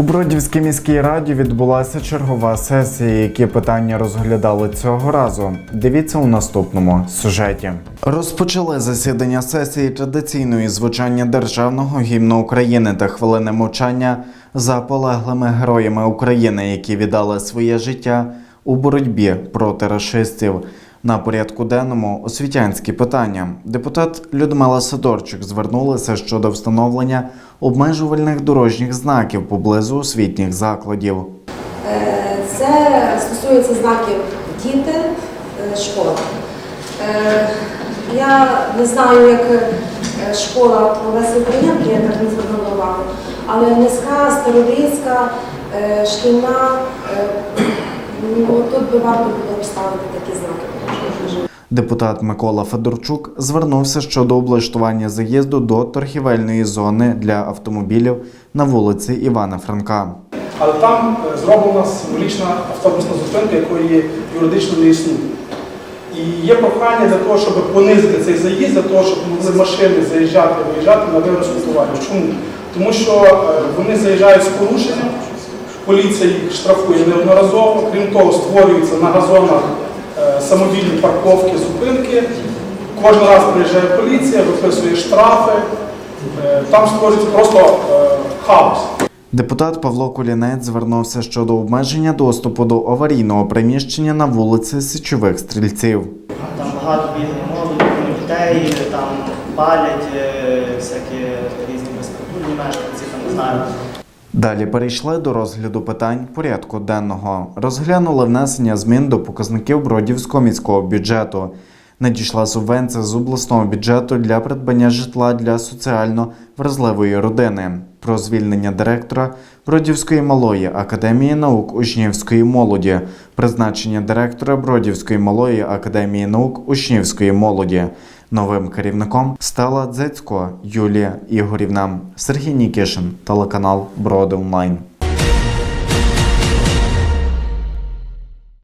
У Бродівській міській раді відбулася чергова сесія. Які питання розглядали цього разу? Дивіться у наступному сюжеті. Розпочали засідання сесії традиційної звучання державного гімну України та хвилини мовчання за полеглими героями України, які віддали своє життя у боротьбі проти рашистів. На порядку денному освітянські питання. Депутат Людмила Сидорчук звернулася щодо встановлення обмежувальних дорожніх знаків поблизу освітніх закладів. Е, Це стосується знаків діти, е, школа. Е, Я не знаю, як школа по Лесі Українки, я так не звернула увагу, але низька, старовійська, е, шкільна, ну, тут би варто було поставити такі знаки. Депутат Микола Федорчук звернувся щодо облаштування заїзду до торгівельної зони для автомобілів на вулиці Івана Франка. Але там е, зроблена символічна автобусна зупинка, якої юридично не існує. І є прохання для того, щоб понизити цей заїзд, для того, щоб могли машини заїжджати виїжджати на купування. Чому? Тому що е, вони заїжджають з порушенням, поліція їх штрафує неодноразово, крім того, створюються на газонах е, самовільні парковки, зупинки. Кожен раз приїжджає поліція, виписує штрафи, Е, там створюється просто е, хаос. Депутат Павло Кулінець звернувся щодо обмеження доступу до аварійного приміщення на вулиці Січових Стрільців. Там багато бігає молоді, дітей, там палять всякі різні безпритульні мешканці, там не знаю. Далі перейшли до розгляду питань порядку денного. Розглянули внесення змін до показників Бродівського міського бюджету. Надійшла субвенція з обласного бюджету для придбання житла для соціально вразливої родини. Про звільнення директора Бродівської малої академії наук учнівської молоді, призначення директора Бродівської малої академії наук учнівської молоді. Новим керівником стала Дзецько Юлія Ігорівна. Сергій Нікішин, телеканал Броди Онлайн.